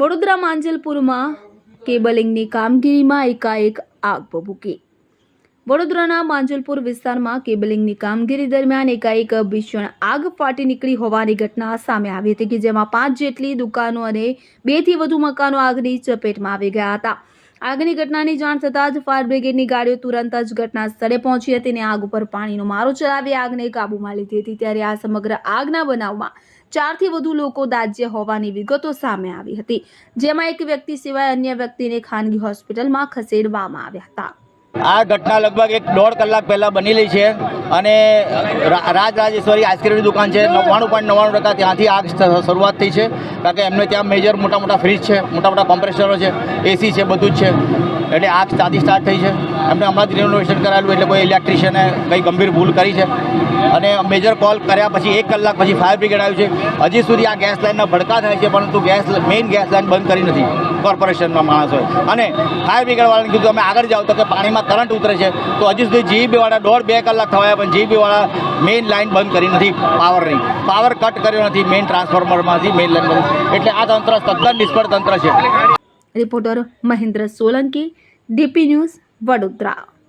વડોદરા માંજલપુરમાં કેબલિંગની કામગીરીમાં એકાએક આગ ભભૂકી. વડોદરાના માંજલપુર વિસ્તારમાં કેબલિંગની કામગીરી દરમિયાન એકાએક ભીષણ આગ ફાટી નીકળી હોવાની ઘટના સામે આવી હતી કે જેમાં પાંચ જેટલી દુકાનો અને બેથી વધુ મકાનો આગની ચપેટમાં આવી ગયા હતા. આગની ઘટનાની જાણ થતાં જ ફાયર બ્રિગેડની ગાડીઓ તુરંત જ ઘટના સ્થળે પહોંચી હતી અને આગ ઉપર પાણીનો મારો ચલાવી આગને કાબૂમાં લીધી હતી. ત્યારે આ સમગ્ર આગના બનાવમાં ચારથી વધુ લોકો દાજ્ય હોવાની વિગતો સામે આવી હતી, જેમાં એક વ્યક્તિ સિવાય અન્ય વ્યક્તિને ખાનગી હોસ્પિટલમાં ખસેડવામાં આવ્યા હતા. આ ઘટના લગભગ એક દોઢ કલાક પહેલાં બનેલી છે અને રાજરાજેશ્વરી રાજ રાજેશ્વરી આઈસ્ક્રીમની દુકાન છે. નવ્વાણું પોઈન્ટ નવ્વાણું ટકા ત્યાંથી આગ શરૂઆત થઈ છે. કારણ કે એમને ત્યાં મેજર મોટા મોટા ફ્રીજ છે મોટા મોટા કોમ્પ્રેસરો છે એસી છે, બધું જ છે. એટલે આગ ત્યાંથી સ્ટાર્ટ થઈ છે. એમને હમણાં જ રિનોવેશન કરાવેલું એટલે કોઈ ઇલેક્ટ્રિશિયને કંઈ ગંભીર ભૂલ કરી છે. અને મેજર કોલ કર્યા પછી એક કલાક પછી ફાયર બ્રિગેડ આવ્યું છે. હજી સુધી આ ગેસ લાઇનના ભડકા થાય છે, પરંતુ ગેસ મેઇન ગેસ લાઇન બંધ કરી નથી. કોર્પોરેશનના માણસોએ અને ફાયર બ્રિગેડવાળાને કીધું અમે આગળ જાઓ તો કે પાણીમાં કરંટ ઉતરે છે. તો હજી સુધી જીબીવાળા દોઢ બે કલાક થવાયા પણ જીબીવાળા મેઇન લાઇન બંધ કરી નથી. પાવરની પાવર કટ કર્યો નથી. મેઇન ટ્રાન્સફોર્મરમાંથી મેઇન લાઇન બંધ. એટલે આ તંત્ર તદ્દન નિષ્ફળ તંત્ર છે. Reporter Mahendra Solanki DP news Vadodara